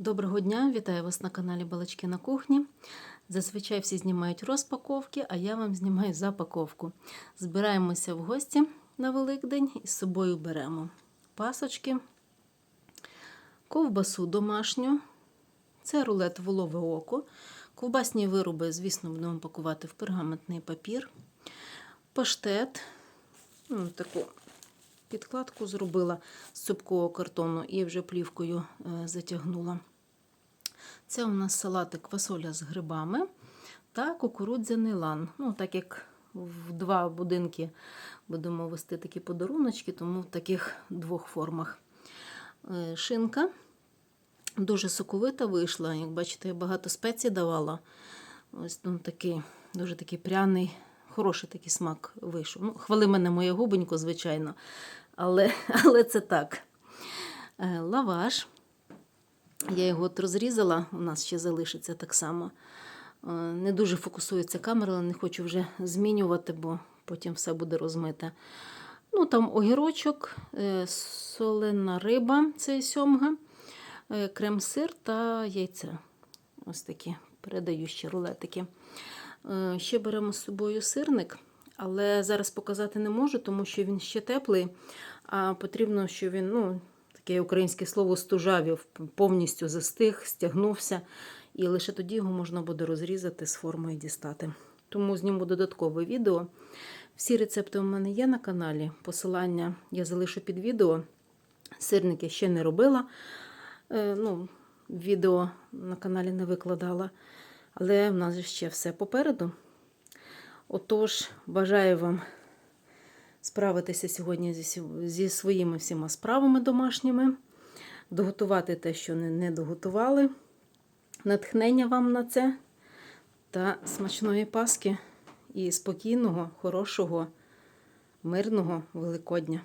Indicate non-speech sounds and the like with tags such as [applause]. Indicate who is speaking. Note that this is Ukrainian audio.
Speaker 1: Доброго дня, вітаю вас на каналі Балачки на кухні. Зазвичай всі знімають розпаковки, а я вам знімаю запаковку. Збираємося в гості на Великдень і з собою беремо пасочки, ковбасу домашню, це рулет волове око. Ковбасні вироби, звісно, будемо пакувати в пергаментний папір, паштет, ну, таку підкладку зробила з цупкового картону і вже плівкою е, затягнула. Це у нас салатик квасоля з грибами та кукурудзяний лан. Ну, так як в два будинки будемо вести такі подаруночки, тому в таких двох формах. Е, Шинка дуже соковита вийшла. Як бачите, я багато спецій давала. Ось ну, такий, дуже такий пряний, хороший такий смак вийшов. Ну, хвали мене моє губенько, звичайно, але, [laughs] але це так. Е, Лаваш. Я його от розрізала, у нас ще залишиться так само. Е, Не дуже фокусується камера, але не хочу вже змінювати, бо потім все буде розмите. Ну, там огірочок, е, солена риба, це сьомга, крем-сир та яйце. Ось такі передаю ще рулетики. Е, Ще беремо з собою сирник, але зараз показати не можу, тому що він ще теплий, а потрібно, щоб він, ну, таке українське слово стужавів, повністю застиг, стягнувся, і лише тоді його можна буде розрізати з формою і дістати. Тому зніму додаткове відео. Всі рецепти у мене є на каналі. Посилання я залишу під відео. Сирники ще не робила. Е, ну, відео на каналі не викладала. Але в нас ще все попереду. Отож, бажаю вам справитися сьогодні зі, своїми всіма справами домашніми, доготувати те, що не доготували. Натхнення вам на це та смачної паски і спокійного, хорошого, мирного Великодня.